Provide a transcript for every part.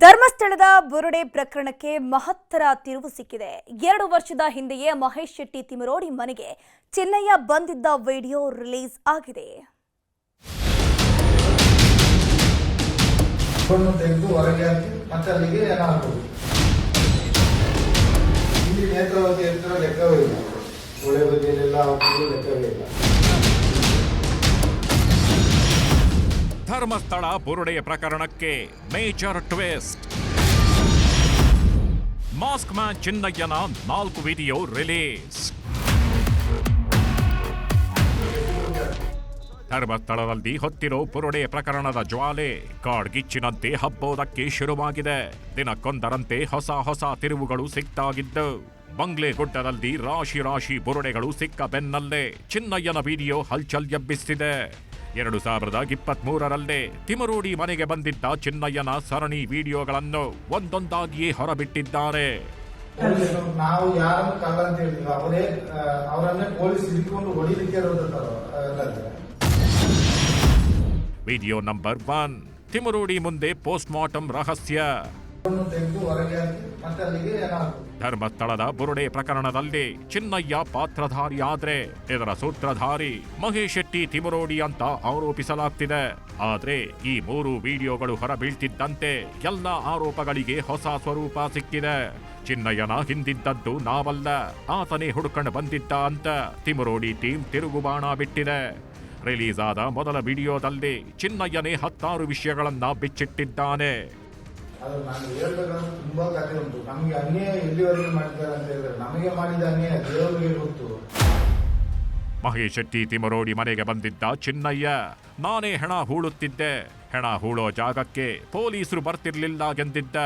ಧರ್ಮಸ್ಥಳದ ಬುರುಡೆ ಪ್ರಕರಣಕ್ಕೆ ಮಹತ್ತರ ತಿರುವು ಸಿಕ್ಕಿದೆ. ಎರಡು ವರ್ಷದ ಹಿಂದೆಯೇ ಮಹೇಶ್ ಶೆಟ್ಟಿ ತಿಮರೋಡಿ ಮನೆಗೆ ಚಿನ್ನಯ್ಯ ಬಂದಿದ್ದ ವಿಡಿಯೋ ರಿಲೀಸ್ ಆಗಿದೆ. ತೆಗೆದು ಹೊರಗೆ ಮತ್ತೆ ಅಲ್ಲಿಗೆ ಎಣ ಹಾಕೋದು ಇಲ್ಲಿ ನೇತ್ರಾವತಿ ಲೆಕ್ಕವೇ ಇಲ್ಲ. ಒಳ್ಳೆ ಬದಿಯಲ್ಲೆಲ್ಲ ಹಾಕೋದು ಲೆಕ್ಕವೇ ಇಲ್ಲ. ಧರ್ಮಸ್ಥಳ ಬುರುಡೆಯ ಪ್ರಕರಣಕ್ಕೆ ಮೇಜರ್ ಟ್ವಿಸ್ಟ್. ಮಾಸ್ಕ್ ಮ್ಯಾನ್ ಚಿನ್ನಯ್ಯನ ನಾಲ್ಕು ವಿಡಿಯೋ ರಿಲೀಸ್. ಧರ್ಮಸ್ಥಳದಲ್ಲಿ ಹೊತ್ತಿರೋ ಪುರುಡೆ ಪ್ರಕರಣದ ಜ್ವಾಲೆ, ಕಾಡ್ಗಿಚ್ಚಿನಂತೆ ಹಬ್ಬೋದಕ್ಕೆ ಶುರುವಾಗಿದೆ. ದಿನಕ್ಕೊಂದರಂತೆ ಹೊಸ ಹೊಸ ತಿರುವುಗಳು ಸಿಕ್ತಾಗಿದ್ದು. ಬಂಗ್ಲೆ ಗುಡ್ಡದಲ್ಲಿ ರಾಶಿ ರಾಶಿ ಬುರುಡೆಗಳು ಸಿಕ್ಕ ಬೆನ್ನಲ್ಲೇ ಚಿನ್ನಯ್ಯನ ವಿಡಿಯೋ ಹಲ್ಚಲ್ ಎಬ್ಬಿಸಿದೆ ಎರಡು ಸಾವಿರದ ಇಪ್ಪತ್ತ್ ಮೂರರಲ್ಲೇ ತಿಮರೋಡಿ ಮನೆಗೆ ಬಂದಿದ್ದ ಚಿನ್ನಯ್ಯನ ಸರಣಿ ವಿಡಿಯೋಗಳನ್ನು ಒಂದೊಂದಾಗಿಯೇ ಹೊರಬಿಟ್ಟಿದ್ದಾರೆ. ನಾವು ಯಾರನ್ನು ಕಳ್ಳ ಅಂತ ಹೇಳಿದ್ರು. ಅವರೇ ಅವರನ್ನೇ ಪೊಲೀಸ್ ಹಿಡ್ಕೊಂಡು ಹೊಡಿಲಿಕ್ಕೆ ವಿಡಿಯೋ ನಂಬರ್ ಒನ್ ತಿಮರೋಡಿ ಮುಂದೆ ಪೋಸ್ಟ್ ಮಾರ್ಟಮ್ ರಹಸ್ಯ. ಧರ್ಮಸ್ಥಳದ ಬುರುಡೆ ಪ್ರಕರಣದಲ್ಲಿ ಚಿನ್ನಯ್ಯ ಪಾತ್ರಧಾರಿ ಆದ್ರೆ ಇದರ ಸೂತ್ರಧಾರಿ ಮಹೇಶ್ ಶೆಟ್ಟಿ ತಿಮರೋಡಿ ಅಂತ ಆರೋಪಿಸಲಾಗ್ತಿದೆ. ಆದ್ರೆ ಈ ಮೂರು ವಿಡಿಯೋಗಳು ಹೊರಬೀಳ್ತಿದ್ದಂತೆ ಎಲ್ಲ ಆರೋಪಗಳಿಗೆ ಹೊಸ ಸ್ವರೂಪ ಸಿಕ್ಕಿದೆ. ಚಿನ್ನಯ್ಯನ ಹಿಂದಿದ್ದದ್ದು ನಾವಲ್ಲ, ಆತನೇ ಹುಡುಕಂಡು ಬಂದಿದ್ದ ಅಂತ ತಿಮರೋಡಿ ಟೀಮ್ ತಿರುಗುಬಾಣ ಬಿಟ್ಟಿದೆ. ರಿಲೀಸ್ ಆದ ಮೊದಲ ವಿಡಿಯೋದಲ್ಲಿ ಚಿನ್ನಯ್ಯನೇ ಹತ್ತಾರು ವಿಷಯಗಳನ್ನ ಬಿಚ್ಚಿಟ್ಟಿದ್ದಾನೆ. ಅದು ನಾನು ಹೇಳ್ಬೇಕಂದ್ರೆ ತುಂಬಾ ಕಥೆ ಉಂಟು. ನಮಗೆ ಅನ್ಯಾಯ ಎಲ್ಲಿವರೆಗೆ ಮಾಡಿದ್ದಾರೆ ಅಂತ ಹೇಳಿದ್ರೆ ನಮಗೆ ಮಾಡಿದ ಅನ್ಯಾಯ ದೇವರಿಗೆ ಗೊತ್ತು. ಮಹೇಶ್ ಶೆಟ್ಟಿ ತಿಮರೋಡಿ ಮನೆಗೆ ಬಂದಿದ್ದ ಚಿನ್ನಯ್ಯ, ನಾನೇ ಹೆಣ ಹೂಳುತ್ತಿದ್ದೆ. ಹೆಣ ಹೂಳೋ ಜಾಗಕ್ಕೆ ಪೊಲೀಸರು ಬರ್ತಿರ್ಲಿಲ್ಲ ಎಂದಿದ್ದ.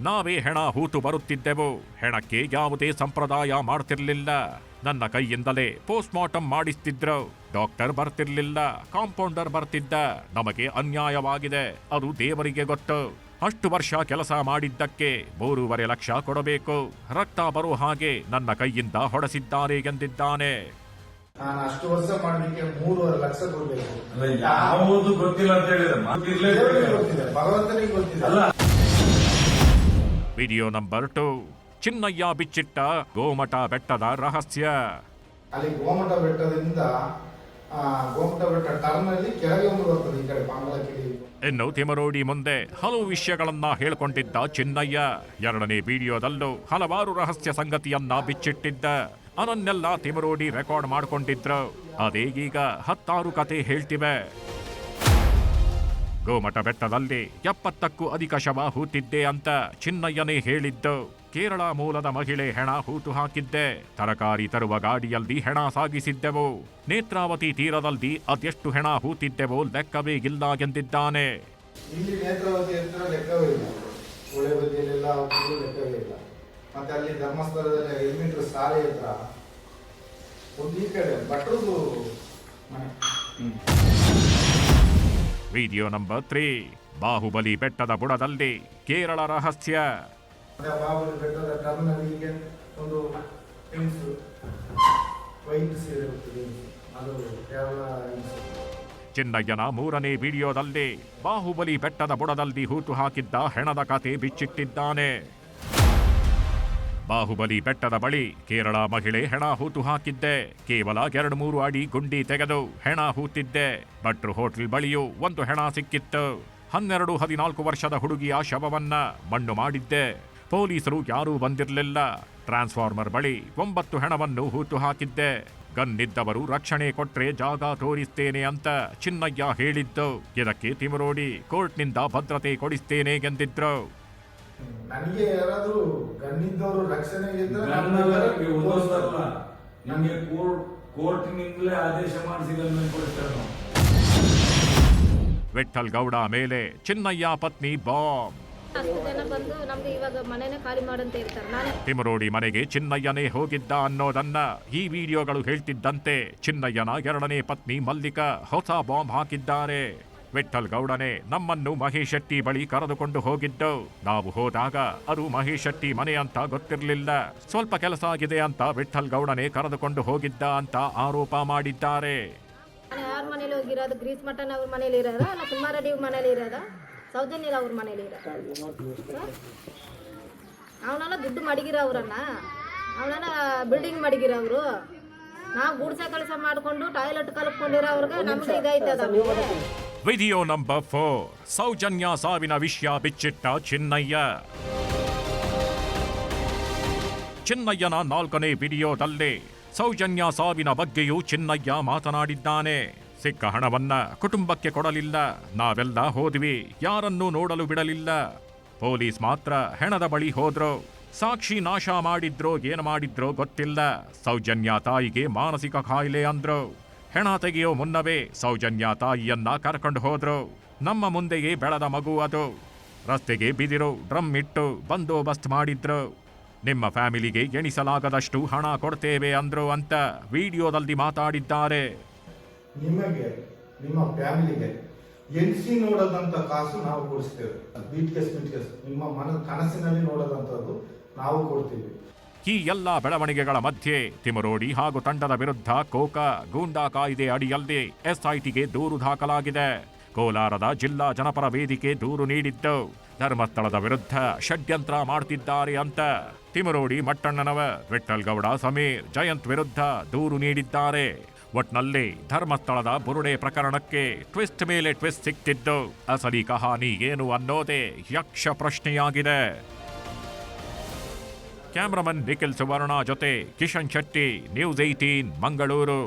ನಾವೇ ಹೆಣ ಹೂತು ಬರುತ್ತಿದ್ದೆವು. ಹೆಣಕ್ಕೆ ಯಾವುದೇ ಸಂಪ್ರದಾಯ ಮಾಡ್ತಿರ್ಲಿಲ್ಲ. ನನ್ನ ಕೈಯಿಂದಲೇ ಪೋಸ್ಟ್ ಮಾರ್ಟಮ್ ಮಾಡಿಸ್ತಿದ್ರು. ಡಾಕ್ಟರ್ ಬರ್ತಿರ್ಲಿಲ್ಲ, ಕಾಂಪೌಂಡರ್ ಬರ್ತಿದ್ದ. ನಮಗೆ ಅನ್ಯಾಯವಾಗಿದೆ. ಅದು ದೇವರಿಗೆ ಗೊತ್ತು. ಅಷ್ಟು ವರ್ಷ ಕೆಲಸ ಮಾಡಿದ್ದಕ್ಕೆ ಮೂರುವರೆ ಲಕ್ಷ ಕೊಡಬೇಕು. ರಕ್ತ ಬರೋ ಹಾಗೆ ನನ್ನ ಕೈಯಿಂದ ಹೊಡೆಸಿದ್ದಾರೆ ಎಂದಿದ್ದಾನೆ. ನಾನು ಅಷ್ಟು ವರ್ಷ ಮಾಡಲಿಕ್ಕೆ ಮೂರುವರೆ ಲಕ್ಷ ಕೊಡಬೇಕು. ಅಲ್ಲ ಯಾವುದು ಗೊತ್ತಿಲ್ಲ ಅಂತ ಹೇಳಿದ್ರೆ ಭಗವಂತನಿಗೆ ಗೊತ್ತಿದೆ ವಿಡಿಯೋ ನಂಬರ್ ಟು ಚಿನ್ನಯ್ಯ ಬಿಚ್ಚಿಟ್ಟ ಗೋಮಠ ಬೆಟ್ಟದ ರಹಸ್ಯ. ಅಲ್ಲಿ ಗೋಮಠ ಬೆಟ್ಟದಿಂದ ಇನ್ನು ತಿಮರೋಡಿ ಮುಂದೆ ಹಲವು ವಿಷಯಗಳನ್ನ ಹೇಳ್ಕೊಂಡಿದ್ದ ಚಿನ್ನಯ್ಯ. ಎರಡನೇ ವಿಡಿಯೋದಲ್ಲೂ ಹಲವಾರು ರಹಸ್ಯ ಸಂಗತಿಯನ್ನ ಬಿಚ್ಚಿಟ್ಟಿದ್ದ. ಅದನ್ನೆಲ್ಲ ತಿಮರೋಡಿ ರೆಕಾರ್ಡ್ ಮಾಡ್ಕೊಂಡಿದ್ರು. ಅದೇಗೀಗ ಹತ್ತಾರು ಕತೆ ಹೇಳ್ತಿವೆ. ಗೋಮಠ ಬೆಟ್ಟದಲ್ಲಿ ಎಪ್ಪತ್ತಕ್ಕೂ ಅಧಿಕ ಶವ ಹೂತಿದ್ದೆ ಅಂತ ಚಿನ್ನಯ್ಯನೇ ಹೇಳಿದ್ದು. ಕೇರಳ ಮೂಲದ ಮಹಿಳೆ ಹೆಣ ಹೂತು ಹಾಕಿದ್ದೆ. ತರಕಾರಿ ತರುವ ಗಾಡಿಯಲ್ಲಿ ಹೆಣ ಸಾಗಿಸಿದ್ದೆವು. ನೇತ್ರಾವತಿ ತೀರದಲ್ಲಿ ಅದೆಷ್ಟು ಹೆಣ ಹೂತಿದ್ದೆವು ಲೆಕ್ಕವೇ ಇಲ್ಲ ಎಂದಿದ್ದಾನೆ. ಇಲ್ಲಿ ನೇತ್ರಾವತಿ ಹತ್ರ ಲೆಕ್ಕವೇ ಇಲ್ಲ. ಒಳ್ಳೆ ಬದಿಯಲ್ಲೆಲ್ಲ ಲೆಕ್ಕವೇ ಇಲ್ಲ. ಮತ್ತೆ ಅಲ್ಲಿ ಧರ್ಮಸ್ಥಳದಲ್ಲಿ ಐದು ಮೀಟರ್ ಸಾಲೆ ಹತ್ರ ಒಂದು ಈ ಕಡೆ ಭಟ್ರದು ಮನೆ. ವಿಡಿಯೋ ನಂಬರ್ ತ್ರೀ ಬಾಹುಬಲಿ ಬೆಟ್ಟದ ಬುಡದಲ್ಲಿ ಕೇರಳ ರಹಸ್ಯ. ಬಾಬುಲಿ ಬೆಟ್ಟದ ಟರ್ನಲ್ಲಿಗೆ ಒಂದು ಹೆಂಗ್ಸ್ ವೈಟ್ ಸೀರೆ ಅದು ಕೇರಳ. ಚಿನ್ನಯ್ಯನ ಮೂರನೇ ವಿಡಿಯೋದಲ್ಲಿ ಬಾಹುಬಲಿ ಬೆಟ್ಟದ ಬುಡದಲ್ಲಿ ಹೂತು ಹಾಕಿದ್ದ ಹೆಣದ ಕತೆ ಬಿಚ್ಚಿಟ್ಟಿದ್ದಾನೆ. ಬಾಹುಬಲಿ ಬೆಟ್ಟದ ಬಳಿ ಕೇರಳ ಮಹಿಳೆ ಹೆಣ ಹೂತು ಹಾಕಿದ್ದೆ. ಕೇವಲ ಎರಡು ಮೂರು ಅಡಿ ಗುಂಡಿ ತೆಗೆದು ಹೆಣ ಹೂತಿದ್ದೆ. ಭಟ್ರು ಹೋಟೆಲ್ ಬಳಿಯೂ ಒಂದು ಹೆಣ ಸಿಕ್ಕಿತ್ತು. ಹನ್ನೆರಡು ಹದಿನಾಲ್ಕು ವರ್ಷದ ಹುಡುಗಿಯ ಶವವನ್ನ ಮಣ್ಣು ಮಾಡಿದ್ದೆ. ಪೊಲೀಸರು ಯಾರೂ ಬಂದಿರಲಿಲ್ಲ. ಟ್ರಾನ್ಸ್ಫಾರ್ಮರ್ ಬಳಿ ಒಂಬತ್ತು ಹೆಣವನ್ನು ಹೂತು ಹಾಕಿದ್ದೆ. ಗನ್ನಿದ್ದವರು ರಕ್ಷಣೆ ಕೊಟ್ರೆ ಜಾಗ ತೋರಿಸ್ತೇನೆ ಅಂತ ಚಿನ್ನಯ್ಯ ಹೇಳಿದ್ದು. ಇದಕ್ಕೆ ತಿಮರೋಡಿ ಕೋರ್ಟ್ನಿಂದ ಭದ್ರತೆ ಕೊಡಿಸ್ತೇನೆ ಎಂದಿದ್ರು. ನನಗೆ ಯಾರಾದರೂ ಗಣ್ಣಿದ್ದವರು ರಕ್ಷಣೆ ಇದ್ದರೆ. ನಮಗೆ ಕೋರ್ಟ್ ಕೋರ್ಟಿನಿಂದಲೇ ಆದೇಶ ಮಾಡಿಸಿ ಗಂಧನ ಕೊಡ್ತಾರೆ ನಾವು. ವಿಠಲ್ ಗೌಡ ಮೇಲೆ ಚಿನ್ನಯ್ಯ ಪತ್ನಿ ಬಾಂಬ್. ಅಷ್ಟು ಜನ ಬಂದು ನಮ್ಗೆ ಇವಾಗ ಮನೆನೇ ಖಾಲಿ ಮಾಡಂತ ಹೇಳ್ತಾರೆ ನಾನು ತಿಮರೋಡಿ ಮನೆಗೆ ಚಿನ್ನಯ್ಯನೇ ಹೋಗಿದ್ದ ಅನ್ನೋದನ್ನ ಈ ವಿಡಿಯೋಗಳು ಹೇಳ್ತಿದ್ದಂತೆ ಚಿನ್ನಯ್ಯನ ಎರಡನೇ ಪತ್ನಿ ಮಲ್ಲಿಕಾ ಹೊಸ ಬಾಂಬ್ ಹಾಕಿದ್ದಾರೆ. ವಿಠಲ್ ಗೌಡನೇ ನಮ್ಮನ್ನು ಮಹೇಶ್ ಶೆಟ್ಟಿ ಬಳಿ ಕರೆದುಕೊಂಡು ಹೋಗಿದ್ದು. ನಾವು ಹೋದಾಗ ಅದು ಮಹೇಶ್ ಶೆಟ್ಟಿ ಮನೆ ಅಂತ ಗೊತ್ತಿರಲಿಲ್ಲ. ಸ್ವಲ್ಪ ಕೆಲಸ ಆಗಿದೆ ಅಂತ ವಿಠಲ್ ಗೌಡನೇ ಕರೆದುಕೊಂಡು ಹೋಗಿದ್ದ ಅಂತ ಆರೋಪ ಮಾಡಿದ್ದಾರೆ. ನಾನು ಯಾರ ಮನೇಲಿ ಹೋಗಿರೋದು? ಗ್ರೀಸ್ ಮಟನ್ ಅವ್ರ ಮನೇಲಿ ಇರೋದ? ಮನೇಲಿ ಇರೋದ? ಸೌಜನ್ಯ ಅವ್ರ ಮನೇಲಿ ಅವನಲ್ಲ ದುಡ್ಡು ಮಡಗಿರೋವ್ರನ್ನ ಅವನೆಲ್ಲ ಬಿಲ್ಡಿಂಗ್ ಮಡಗಿರೋರು ನಾವು ಗುಡ್ಸೆ ಕೆಲಸ ಮಾಡಿಕೊಂಡು ಟಾಯ್ಲೆಟ್ ಕಲ್ತ್ಕೊಂಡಿರೋವ್ರಿಗೆ ನಮ್ಗೆ ಇದಾಯ್ತದ ವಿಡಿಯೋ ನಂಬರ್ ಫೋರ್, ಸೌಜನ್ಯ ಸಾವಿನ ವಿಷಯ ಬಿಚ್ಚಿಟ್ಟ ಚಿನ್ನಯ್ಯ. ಚಿನ್ನಯ್ಯನ ನಾಲ್ಕನೇ ವಿಡಿಯೋದಲ್ಲಿ ಸೌಜನ್ಯ ಸಾವಿನ ಬಗ್ಗೆಯೂ ಚಿನ್ನಯ್ಯ ಮಾತನಾಡಿದ್ದಾನೆ. ಸಿಕ್ಕ ಹಣವನ್ನ ಕುಟುಂಬಕ್ಕೆ ಕೊಡಲಿಲ್ಲ. ನಾವೆಲ್ಲ ಹೋದ್ವಿ. ಯಾರನ್ನೂ ನೋಡಲು ಬಿಡಲಿಲ್ಲ. ಪೊಲೀಸ್ ಮಾತ್ರ ಹೆಣದ ಬಳಿ ಹೋದ್ರು. ಸಾಕ್ಷಿ ನಾಶ ಮಾಡಿದ್ರೋ, ಏನು ಮಾಡಿದ್ರೋ ಗೊತ್ತಿಲ್ಲ. ಸೌಜನ್ಯ ತಾಯಿಗೆ ಮಾನಸಿಕ ಕಾಯಿಲೆ ಅಂದ್ರು. ಹೆಣ ತೆಗೆಯೋ ಮುನ್ನವೇ ಸೌಜನ್ಯ ತಾಯಿಯನ್ನ ಕರ್ಕೊಂಡು ಹೋದ್ರು. ನಮ್ಮ ಮುಂದೆಯೇ ಬೆಳೆದ ಮಗು ಅದು. ರಸ್ತೆಗೆ ಬಿದಿರು, ಡ್ರಮ್ ಇಟ್ಟು ಬಂದೋಬಸ್ತ್ ಮಾಡಿದ್ರು. ನಿಮ್ಮ ಫ್ಯಾಮಿಲಿಗೆ ಎಣಿಸಲಾಗದಷ್ಟು ಹಣ ಕೊಡ್ತೇವೆ ಅಂದ್ರು ಅಂತ ವಿಡಿಯೋದಲ್ಲಿ ಮಾತಾಡಿದ್ದಾರೆ. ನಿಮಗೆ, ನಿಮ್ಮ ಫ್ಯಾಮಿಲಿಗೆ ಎನ್ಸಿ ನೋಡದಂತ ಕಾಸು ನಾವು ಕೊಡಿಸ್ತೇವೆ. ಬೀಟ್ ಕೇಸ್ ಬೀಟ್ ನಿಮ್ಮ ಮನ, ಕನಸಿನಲ್ಲಿ ನೋಡದಂತದ್ದು ನಾವು ಕೊಡ್ತೀವಿ. ಈ ಎಲ್ಲ ಬೆಳವಣಿಗೆಗಳ ಮಧ್ಯೆ ತಿಮರೋಡಿ ಹಾಗೂ ತಂಡದ ವಿರುದ್ಧ ಕೋಕಾ ಗೂಂಡಾ ಕಾಯ್ದೆ ಅಡಿಯಲ್ಲಿ ಎಸ್ಐಟಿಗೆ ದೂರು ದಾಖಲಾಗಿದೆ. ಕೋಲಾರದ ಜಿಲ್ಲಾ ಜನಪರ ವೇದಿಕೆ ದೂರು ನೀಡಿದ್ದು, ಧರ್ಮಸ್ಥಳದ ವಿರುದ್ಧ ಷಡ್ಯಂತ್ರ ಮಾಡ್ತಿದ್ದಾರೆ ಅಂತ ತಿಮರೋಡಿ ಮಟ್ಟಣ್ಣನವ ವಿಠಲ್ ಗೌಡ ಸಮೀರ್, ಜಯಂತ್ ವಿರುದ್ಧ ದೂರು ನೀಡಿದ್ದಾರೆ. ಒಟ್ನಲ್ಲಿ ಧರ್ಮಸ್ಥಳದ ಬುರುಡೆ ಪ್ರಕರಣಕ್ಕೆ ಟ್ವಿಸ್ಟ್ ಮೇಲೆ ಟ್ವಿಸ್ಟ್ ಸಿಕ್ತಿದ್ದು, ಅಸಲಿ ಕಹಾನಿ ಏನು ಅನ್ನೋದೇ ಯಕ್ಷ ಪ್ರಶ್ನೆಯಾಗಿದೆ. ಕ್ಯಾಮ್ರಾಮನ್ ನಿಖಿಲ್ ಸುವರ್ಣ ಜೊತೆ ಕಿಶನ್ ಶೆಟ್ಟಿ, ನ್ಯೂಸ್ ಏಯ್ಟೀನ್, ಮಂಗಳೂರು.